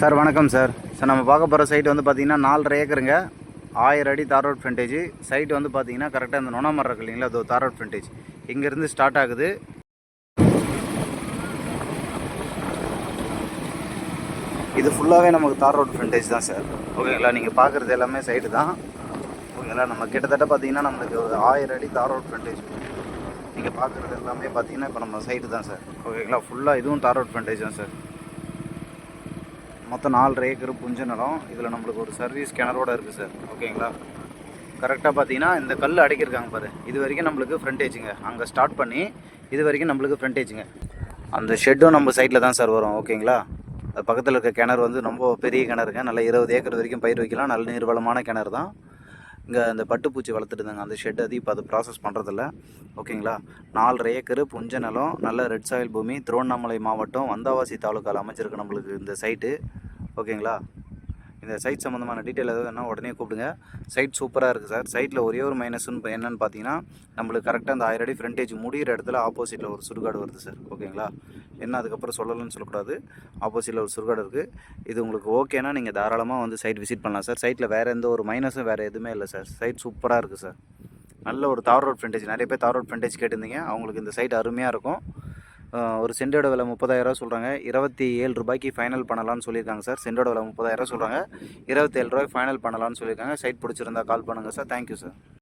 Sir வணக்கம் sir. Sir நம்ம பார்க்க போகிற சைட் வந்து பார்த்தீங்கன்னா நாலரை ஏக்கருங்க. ஆயிரம் அடி தார் ரோட் ஃப்ரண்டேஜ் சைட் வந்து பார்த்தீங்கன்னா கரெக்டாக இந்த நொனாமரம் இருக்கு இல்லைங்களா? அது தார் ரோட் ஃப்ரண்டேஜ் இங்கேருந்து ஸ்டார்ட் ஆகுது. இது ஃபுல்லாகவே நமக்கு தார் ரோட் ஃப்ரண்டேஜ் தான் சார். ஓகேங்களா? நீங்கள் பார்க்குறது எல்லாமே சைடு தான். ஓகேங்களா? நம்ம கிட்டத்தட்ட பார்த்தீங்கன்னா நம்மளுக்கு ஒரு ஆயிரம் அடி தார் ரோட் ஃப்ரண்டேஜ் நீங்கள் பார்க்குறது எல்லாமே பார்த்தீங்கன்னா இப்போ நம்ம சைடு தான் சார். ஓகேங்களா? ஃபுல்லாக இதுவும் தார் ரோட் ஃப்ரண்டேஜ் தான் சார். மொத்தம் நாலு ஏக்கர் புஞ்ச நிலம். இதில் நம்மளுக்கு ஒரு சர்வீஸ் கிணறோட இருக்குது சார் ஓகேங்களா கரெக்டாக பார்த்தீங்கன்னா இந்த கல் அடைக்கிருக்காங்க பாரு. இது வரைக்கும் நம்மளுக்கு ஃப்ரண்டேஜுங்க அங்கே ஸ்டார்ட் பண்ணி இது வரைக்கும் நம்மளுக்கு ஃப்ரண்டேஜுங்க அந்த ஷெட்டும் நம்ம சைட்டில் தான் சார் வரும். ஓகேங்களா அது பக்கத்தில் இருக்க கிணறு வந்து ரொம்ப பெரிய கிணறுங்க. நல்ல இருபது ஏக்கர் வரைக்கும் பயிர் வைக்கலாம். நல்ல நீர்வளமான கிணறு தான். இங்கே அந்த பட்டுப்பூச்சி வளர்த்துட்டு இருந்தாங்க அந்த ஷெட் அது இப்போ அது ப்ராசஸ் பண்ணுறதில்ல ஓகேங்களா? நாலரை ஏக்கர் புஞ்ச நிலம் நல்ல ரெட் சாயில் பூமி திருவண்ணாமலை மாவட்டம் வந்தாவாசி தாலுக்காவில் அமைச்சிருக்கு நம்மளுக்கு இந்த சைட்டு ஓகேங்களா? இந்த சைட் சம்மந்தமான டீட்டெயில் எதாவது வேணால் உடனே கூப்பிடுங்க. சைட் சூப்பராக இருக்குது சார். சைட்டில் ஒரே ஒரு மைனஸ்னு இப்போ என்னென்னு பார்த்தீங்கன்னா நம்மளுக்கு கரெக்டாக அந்த ஆயிரம் அடி ஃப்ரண்டேஜ் முடிகிற இடத்துல ஆப்போசிட்டில் ஒரு சுடுகாடு வருது சார். ஓகேங்களா என்ன அதுக்கப்புறம் சொல்லலன்னு சொல்லக்கூடாது. ஆப்போசிட்டில் ஒரு சுடுகாடு இருக்குது இது உங்களுக்கு ஓகேனா நீங்கள் தாராளமாக வந்து சைட் விசிட் பண்ணலாம் சார். சைட்டில் வேறு எந்த ஒரு மைனஸும் வேறு எதுவுமே இல்லை சார். சைட் சூப்பராக இருக்குது சார். நல்ல ஒரு தார் ரோட் ஃப்ரண்டேஜ் நிறைய பேர் தார் ரோட் ஃப்ரண்டேஜ் கேட்டிருந்தீங்க. அவங்களுக்கு இந்த சைட் அருமையாக இருக்கும். ஒரு சென்டோட விலை முப்பதாயிரரூவா சொல்கிறாங்க இருபத்தி ஏழு ரூபாய்க்கு ஃபைனல் பண்ணலாம்னு சொல்லியிருக்காங்க சார். சென்டோட விலை முப்பதாயிரரூவா சொல்கிறாங்க இருபத்தேழு ரூபாய் ஃபைனல் பண்ணலாம்னு சொல்லியிருக்காங்க. சைட் பிடிச்சிருந்தா கால் பண்ணுங்கள் சார். Thank you sir